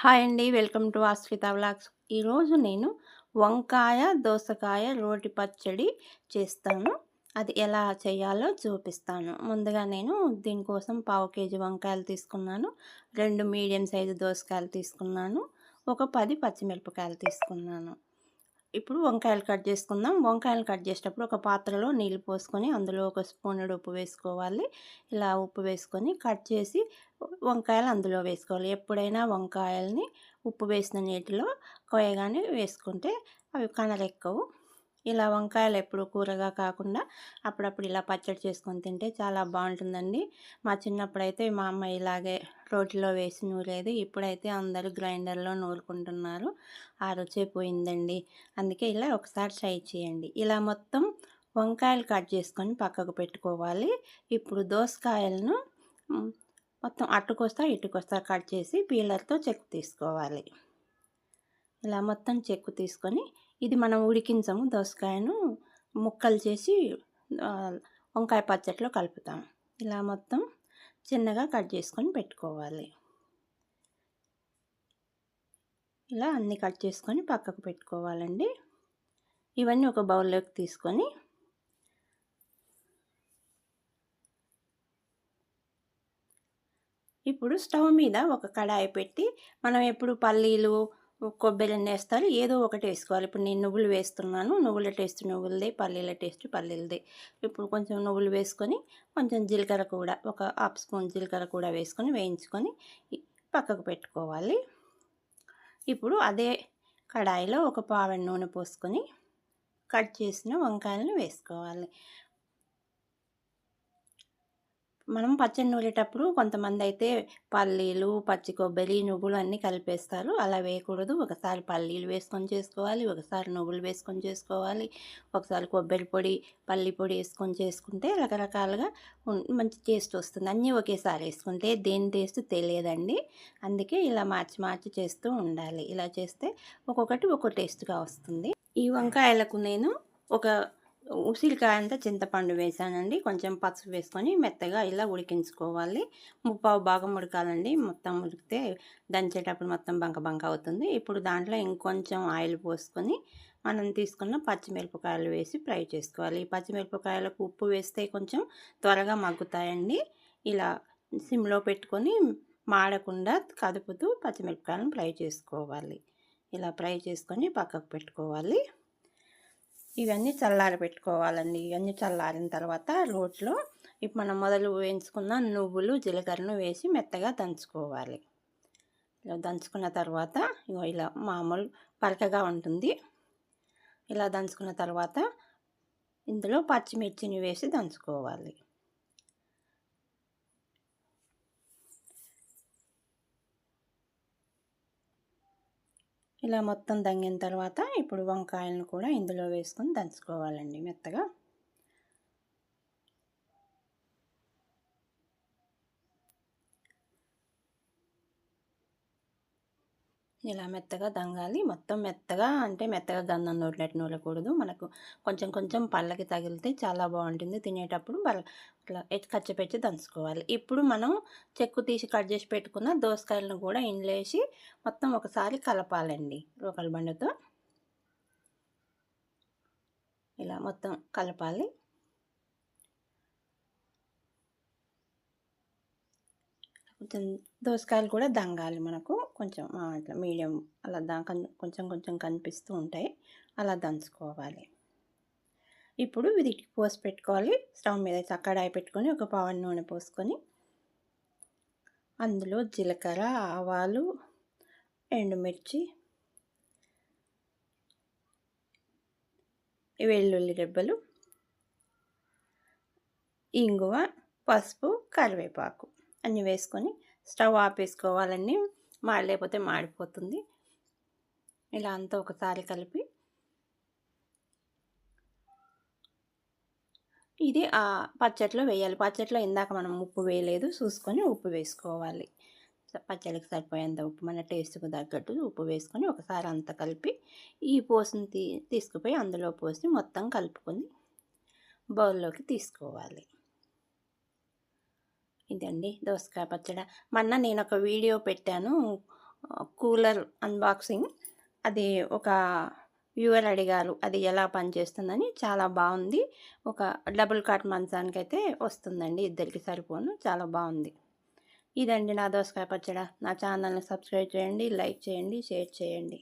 Hi అండి. Welcome to Aswitha vlogs. ఈరోజు నేను వంకాయ దోసకాయ రోటి పచ్చడి చేస్తాను. అది ఎలా చేయాలో చూపిస్తాను. ముందుగా నేను దీనికోసం పావు కేజీ వంకాయలు తీసుకున్నాను. రెండు మీడియం సైజు దోసకాయలు తీసుకున్నాను. ఒక పది పచ్చిమిరపకాయలు తీసుకున్నాను. ఇప్పుడు వంకాయలు కట్ చేసుకుందాం. వంకాయలు కట్ చేసేటప్పుడు ఒక పాత్రలో నీళ్ళు పోసుకొని అందులో ఒక స్పూన్ ఉప్పు వేసుకోవాలి. ఇలా ఉప్పు వేసుకొని కట్ చేసి వంకాయలు అందులో వేసుకోవాలి. ఎప్పుడైనా వంకాయల్ని ఉప్పు వేసిన నీటిలో కొయ్యగానే వేసుకుంటే అవి కనరెక్కవు ఇలా వంకాయలు ఎప్పుడు కూరగా కాకుండా అప్పుడప్పుడు ఇలా పచ్చడి చేసుకొని తింటే చాలా బాగుంటుందండి. మా చిన్నప్పుడైతే మా అమ్మ ఇలాగే రోటిలో వేసి నూరేది ఇప్పుడైతే అందరూ గ్రైండర్లో నూరుకుంటున్నారు. ఆ రుచే పోయిందండి. అందుకే ఇలా ఒకసారి ట్రై చేయండి. ఇలా మొత్తం వంకాయలు కట్ చేసుకొని పక్కకు పెట్టుకోవాలి. ఇప్పుడు దోసకాయలను మొత్తం అట్టుకొస్తా ఇటుకొస్తా కట్ చేసి పీలర్తో చెక్ తీసుకోవాలి. ఇలా మొత్తం చెక్కు తీసుకొని ఇది మనం ఉడికించము దోసకాయను ముక్కలు చేసి వంకాయ పచ్చట్లో కలుపుతాం ఇలా మొత్తం చిన్నగా కట్ చేసుకొని పెట్టుకోవాలి. ఇలా అన్నీ కట్ చేసుకొని పక్కకు పెట్టుకోవాలండి. ఇవన్నీ ఒక బౌల్లోకి తీసుకొని ఇప్పుడు స్టవ్ మీద ఒక కడాయి పెట్టి మనం ఎప్పుడు పల్లీలు కొబ్బరి వేస్తారు. ఏదో ఒకటి వేసుకోవాలి. ఇప్పుడు నేను నువ్వులు వేస్తున్నాను. నువ్వుల టేస్ట్ నువ్వులదే పల్లీల టేస్ట్ పల్లీలదే. ఇప్పుడు కొంచెం నువ్వులు వేసుకొని కొంచెం జీలకర్ర కూడా ఒక హాఫ్ స్పూన్ జీలకర్ర కూడా వేసుకొని వేయించుకొని పక్కకు పెట్టుకోవాలి. ఇప్పుడు అదే కడాయిలో ఒక పావెన్ నూనె పోసుకొని కట్ చేసిన వంకాయలను వేసుకోవాలి. మనం పచ్చడి నూరేటప్పుడు కొంతమంది అయితే పల్లీలు పచ్చి కొబ్బరి నువ్వులు అన్నీ కలిపేస్తారు. అలా వేయకూడదు. ఒకసారి పల్లీలు వేసుకొని చేసుకోవాలి. ఒకసారి నువ్వులు వేసుకొని చేసుకోవాలి. ఒకసారి కొబ్బరి పొడి పల్లి పొడి వేసుకొని చేసుకుంటే రకరకాలుగా మంచి టేస్ట్ వస్తుంది. అన్నీ ఒకేసారి వేసుకుంటే దేని టేస్ట్ తెలియదండి. అందుకే ఇలా మార్చి మార్చి చేస్తూ ఉండాలి. ఇలా చేస్తే ఒక్కొక్కటి ఒక్కో టేస్ట్గా వస్తుంది. ఈ వంకాయలకు నేను ఒక ఉసిరికాయ అంతా చింతపండు వేసానండి. కొంచెం పసుపు వేసుకొని మెత్తగా ఇలా ఉడికించుకోవాలి. ముప్పావు భాగం ఉడకాలండి. మొత్తం ఉడికితే దంచేటప్పుడు మొత్తం బంక బంక అవుతుంది. ఇప్పుడు దాంట్లో ఇంకొంచెం ఆయిల్ పోసుకొని మనం తీసుకున్న పచ్చిమిరపకాయలు వేసి ఫ్రై చేసుకోవాలి. ఈ పచ్చిమిరపకాయలకు ఉప్పు వేస్తే కొంచెం త్వరగా మగ్గుతాయండి. ఇలా సిమ్లో పెట్టుకొని మాడకుండా కదుపుతూ పచ్చిమిరపకాయలను ఫ్రై చేసుకోవాలి. ఇలా ఫ్రై చేసుకొని పక్కకు పెట్టుకోవాలి. ఇవన్నీ చల్లారి పెట్టుకోవాలండి ఇవన్నీ చల్లారిన తర్వాత రోట్లో ఇప్పుడు మనం మొదలు వేయించుకున్న నువ్వులు జీలకర్రను వేసి మెత్తగా దంచుకోవాలి. ఇలా దంచుకున్న తర్వాత ఇలా మామూలు పలకగా ఉంటుంది. ఇలా దంచుకున్న తర్వాత ఇందులో పచ్చిమిర్చిని వేసి దంచుకోవాలి. ఇలా మొత్తం దంగిన తర్వాత ఇప్పుడు వంకాయలను కూడా ఇందులో వేసుకొని దంచుకోవాలండి మెత్తగా. ఇలా మెత్తగా దంగాలి. మొత్తం మెత్తగా అంటే మెత్తగా గంధం నూరినట్టు నూరకూడదు. మనకు కొంచెం కొంచెం పళ్ళకి తగిలితే చాలా బాగుంటుంది. తినేటప్పుడు అట్లా కచ్చపెచ్చి దంచుకోవాలి. ఇప్పుడు మనం చెక్కు తీసి కట్ చేసి పెట్టుకున్న దోసకాయలను కూడా ఇండ్లేసి మొత్తం ఒకసారి కలపాలండి రోకల బండతో. ఇలా మొత్తం కలపాలి కొంచెం దోసకాయలు కూడా దంగాలి మనకు. కొంచెం అట్లా మీడియం అలా దా కొంచెం కొంచెం కనిపిస్తూ ఉంటాయి. అలా దంచుకోవాలి. ఇప్పుడు వీటికి పోసి పెట్టుకోవాలి. స్టవ్ మీద చక్కడాయి పెట్టుకొని ఒక పావన్ నూనె పోసుకొని అందులో జీలకర్ర ఆవాలు ఎండుమిర్చి వెల్లుల్లి రెబ్బలు ఇంగువ పసుపు కరివేపాకు. అన్నీ వేసుకొని స్టవ్ ఆపేసుకోవాలండి. మాడలేకపోతే మాడిపోతుంది. ఇలా అంతా ఒకసారి కలిపి ఇది ఆ పచ్చట్లో వేయాలి. పచ్చట్లో ఇందాక మనం ఉప్పు వేయలేదు. చూసుకొని ఉప్పు వేసుకోవాలి. పచ్చడికి సరిపోయేంత ఉప్పు మన టేస్ట్కు తగ్గట్టు ఉప్పు వేసుకొని ఒకసారి అంతా కలిపి ఈ పోసుని తీ తీసుకుపోయి అందులో పోసి మొత్తం కలుపుకొని బౌల్లోకి తీసుకోవాలి. ఇదండి దోసకాయ పచ్చడి. మొన్న నేను ఒక వీడియో పెట్టాను కూలర్ అన్బాక్సింగ్. అది ఒక వ్యూవర్ అడిగారు అది ఎలా పనిచేస్తుందని. చాలా బాగుంది. ఒక డబుల్ కాట్ మంచానికి అయితే వస్తుందండి ఇద్దరికి సరిపోను చాలా బాగుంది. ఇదండి నా దోసకాయ పచ్చడి. నా ఛానల్ని సబ్స్క్రైబ్ చేయండి లైక్ చేయండి షేర్ చేయండి.